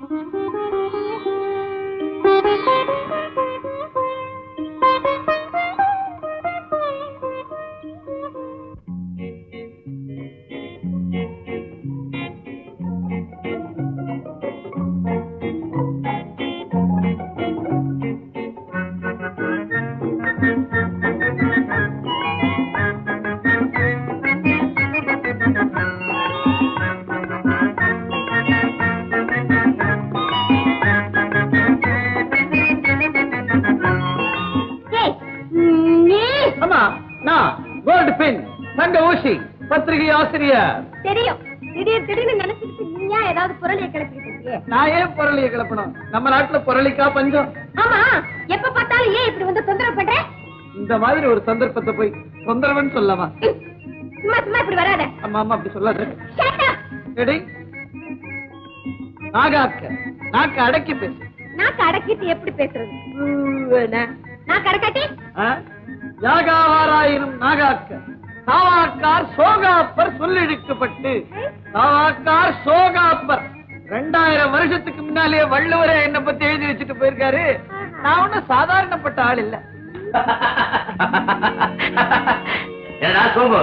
Mm-hmm. நான் gold பின் தங்க ஊசி பத்திரிகை ஆசிரியர். தெரியும். திடீர் திடீர்னு நினைச்சிட்டு நீயா ஏதாவது பொருளைய கிளப்பிட்டு நான் ஏன் புரளியை கிளப்பணும்? நம்ம நாட்டுல புரளிக்கா பஞ்சம். ஆமா எப்ப பார்த்தாலும் ஏன் இப்படி வந்து தொந்தரவு பண்ற? இந்த மாதிரி ஒரு சந்தர்ப்பத்தை போய் தொந்தரவுன்னு சொல்லலாமா சும்மா சும்மா இப்படி வராத. ஆமா ஆமா அப்படி சொல்லாத. எடி. நாகாக்க நாக்க அடக்கி பேசு. நாக்கு அடக்கிட்டு எப்படி பேசுறது? நான் கடக்காட்டி ஆ? யாகாவாராயினும் நாகாக்க. சாவாக்கார் சோகாப்பர் சொல்லிழுக்கப்பட்டு சாவாக்கார் சோகாப்பர். ரெண்டாயிரம் வருஷத்துக்கு முன்னாலே வள்ளுவரே என்ன பத்தி எழுதி வச்சுட்டு போயிருக்காரு. நான் ஒண்ணும் சாதாரணப்பட்ட ஆள் இல்ல. சோமு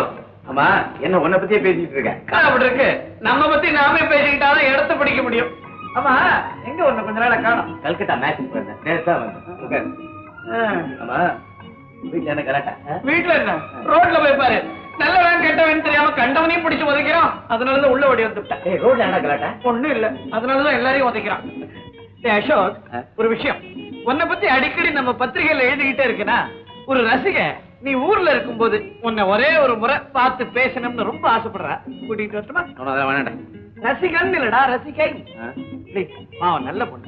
ஆமா என்ன உன்னை பத்தியே பேசிட்டு இருக்க? அப்படி இருக்கு நம்ம பத்தி நாமே பேசிக்கிட்டாதான் இடத்த பிடிக்க முடியும். ஆமா எங்க ஒண்ணு கொஞ்ச நாளா காணும்? கல்கத்தா மேட்ச் போயிருந்தேன் நேத்து தான் வந்தேன். உட்காரு. ஆமா வீட்டுல என்ன கலாட்டா? வீட்டுல என்ன? ரோட்ல போய் பாரு. நல்லவன் கெட்டவன் தெரியாம கண்டவனையும் பிடிச்சு உதைக்கிறான். அதனாலதான் உள்ள ஓடி வந்துட்டேன் ரோட்ல என்ன கலாட்டா? ஒண்ணும் இல்ல. அதனாலதான் எல்லாரையும் உதைக்கிறான். அசோக்? ஒரு விஷயம். உன்னை பத்தி அடிக்கடி நம்ம பத்திரிகையில எழுதிக்கிட்டே இருக்கனா? ஒரு ரசிக நீ ஊர்ல இருக்கும்போது உன்னை ஒரே ஒரு முறை பார்த்து பேசணும்னு ரொம்ப ஆசைப்படுற. கூட்டிட்டு வரட்டுமா? அவன அதெல்லாம் வேணாண்டா ரசிகன் இல்லடா ரசிகை. பாவம் நல்ல பொண்ணு.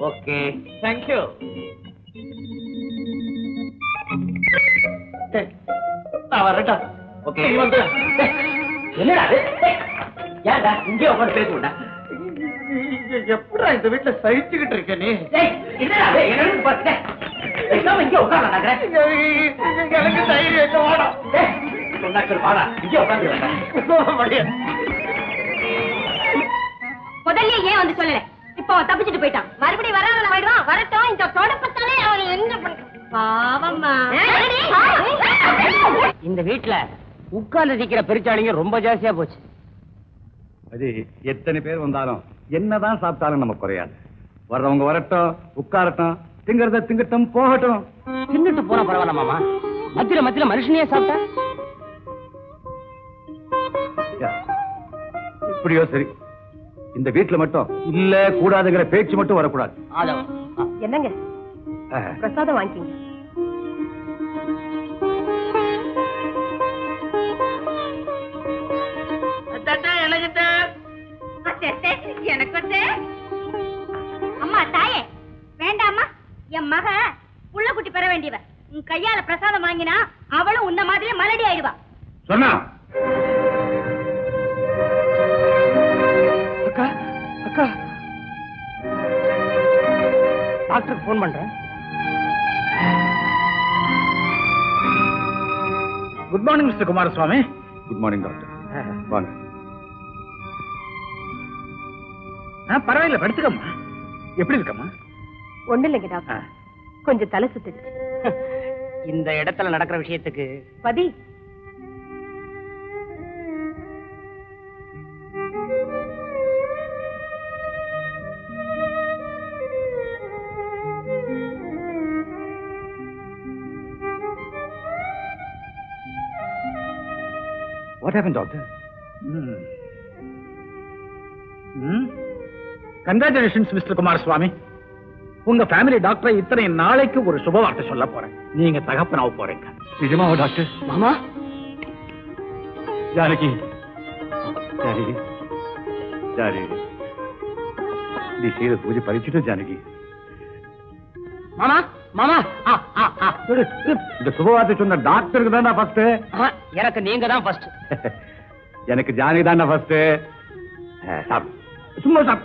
ஓகே. தேங்க்யூ நான் வரட்டா ஓகே. நீ வந்து. என்னடா இது? ஏய், ஏன்டா இங்கே உட்காந்து பேசுடா எப்படா இந்த வீட்டுல சகிச்சுக்கிட்டு இருக்க நீ? என்னடா? என்னன்னு பாத்து பேசாம இங்கே உட்கார்றாங்க எனக்கு தைரியம் இல்லை, வாடா. சொன்னாக்கள் வாடா. இங்கே உட்காந்து. முதல்ல ஏன் வந்து சொல்லல? இப்போ அவன் தப்பிச்சுட்டு போயிட்டான். மறுபடியும் போயிடுவான் வரட்டும் இந்த தொடப்பத்தாலே இந்த வீட்டுல உட்கார்ந்து நிக்கிற பெருச்சாளிங்க ரொம்ப ஜாஸ்தியா போச்சு. அது எத்தனை பேர் வந்தாலும் என்னதான் சாப்பிட்டாலும் நம்ம குறையாது. வர்றவங்க வரட்டும் உட்காரட்டும் திங்கறத திங்கட்டும் போகட்டும். தின்னுட்டு போனா பரவாயில்ல மாமா. மத்தியில மத்தியில மனுஷனையே சாப்பிட்டா? யா, எப்படியோ சரி. இந்த வீட்டுல மட்டும் இல்ல கூடாதுங்கிற பேச்சு மட்டும் வரக்கூடாது. என்னங்க? பிரசாதம் வாங்கிக்கிங்க. என் மக புள்ள குட்டி பெற வேண்டியவ. உன் கையால பிரசாதம் வாங்கினா அவளும் உன்ன மாதிரியே மலடி ஆயிடுவா. சொன்னா? அக்கா அக்கா. டாக்டருக்கு போன் பண்றேன். Good morning mister Kumaraswamy good morning doctor வாங்க. பரவாயில்ல படுத்துக்கம்மா. எப்படி இருக்கம்மா? ஒண்ணு இல்லைங்க டாக்டர் கொஞ்சம் தலை சுத்துச்சு இந்த இடத்துல நடக்கிற விஷயத்துக்கு பதி. What happen doctor congratulations mister Kumaraswamy உங்க ஃபேமிலி டாக்டர் இத்தனை நாளைக்கு ஒரு சுபவார்த்தை சொல்ல போறேன். நீங்க தகப்பனாவ போறீங்க. நிஜமாவா டாக்டர் மாமா. ஜானகி ஜானகி. ஜானகி. நீ செய்த பூஜை பறிச்சுட்டு ஜானகி. மாமா மாமா. ஆ, ஆ, ஆ. இரு, இரு. இந்த சுபவார்த்தை சொன்ன டாக்டருக்கு தான் ஃபர்ஸ்ட் எனக்கு நீங்க தான் ஃபர்ஸ்ட் எனக்கு ஜானகி தான் ஃபர்ஸ்ட் சாப். சும்மா சாப்.